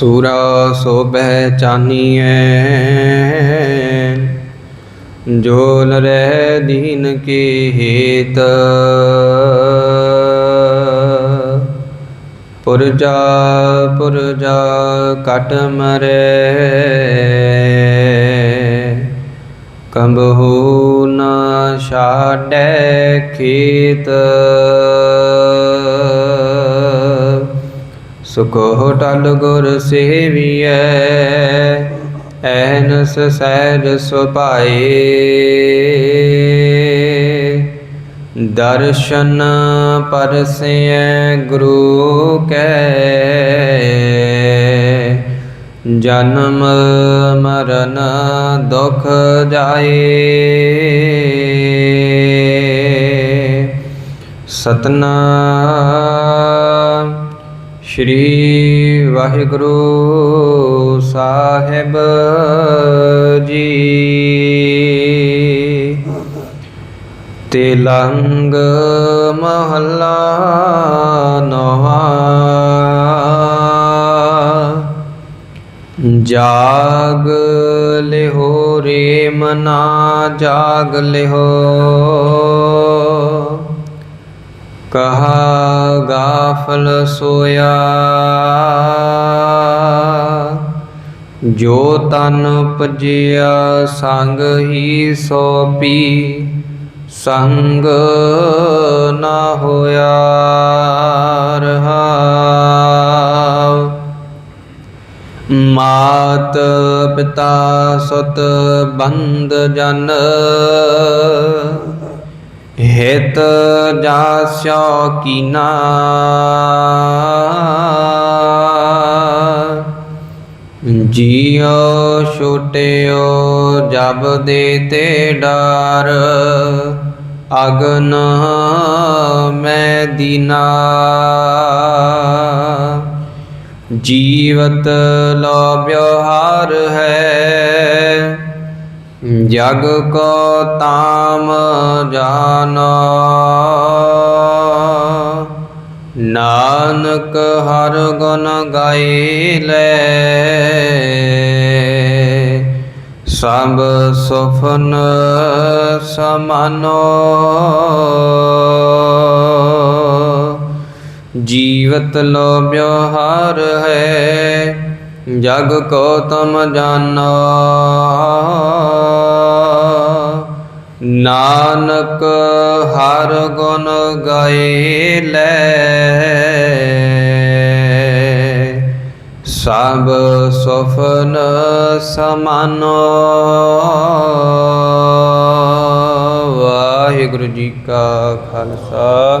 ਸੂਰਾ ਸੋ ਪਹਿਚਾਨੀਐ ਜੋ ਨਰੈ ਦੀਨ ਕੀ ਹੇਤ। ਪੁਰਜਾ ਪੁਰਜਾ ਕਟ ਮਰੈ। ਕੰਬਹੂ ਨ ਛਾੜੈ ਖੇਤ। ਸੁਖੋ ਟਲ ਗੁਰ ਸੇਵੀਐ, ਐਨਸ ਸਹਿਜ ਸੁਭਾਏ। ਦਰਸ਼ਨ ਪਰਸੈ ਗੁਰੂ ਕੈ, ਜਨਮ ਮਰਨ ਦੁਖ ਜਾਏ। ਸਤਨਾ ਸ਼੍ਰੀ ਵਾਹਿਗੁਰੂ ਸਾਹਿਬ ਜੀ। ਤਿਲੰਗ ਮਹੱਲਾ ਨਵਾ। ਜਾਗ ਲਿਹੋ ਰੇ ਮਨਾ ਜਾਗ ਲਿਹੋ। ਕਹਾ ਗਾਫਲ ਸੋਇਆ। ਜੋ ਤਨ ਪਜਿਆ ਸੰਗ ਹੀ ਸੋ ਪੀ ਸੰਗ ਨਾ ਹੋਇਆ ਰਹਾਉ ਮਾਤ ਪਿਤਾ ਸੁਤ ਬੰਦ ਜਨ। ਹਿਤ ਜਾਸਿਓ ਕੀਨਾ। ਜੀਉ ਛੋਟਿਓ ਜਬ ਦੇ ਤੇ ਡਾਰ, ਅਗਨ ਮੈਂ ਦੀਨਾ। ਜੀਵਤ ਲੋ ਵਿਵਹਾਰ ਹੈ ਜਗ ਕੋ ਤਾਮ ਜਾਨੋ। ਨਾਨਕ ਹਰ ਗੁਣ ਗਾਏ ਲੈ। ਸਭ ਸੁਫਨ ਸਮਾਨੋ। ਜੀਵਤ ਲੋ ਵਿਵਹਾਰ ਹੈ। ਜਗ ਕੋ ਤਮ ਜਾਨੋ ਨਾਨਕ ਹਰ ਗੁਣ ਗਾਏ ਲੈ। ਸਭ ਸੁਫਨ ਸਮਾਨੋ। ਵਾਹਿਗੁਰੂ ਜੀ ਕਾ ਖਾਲਸਾ।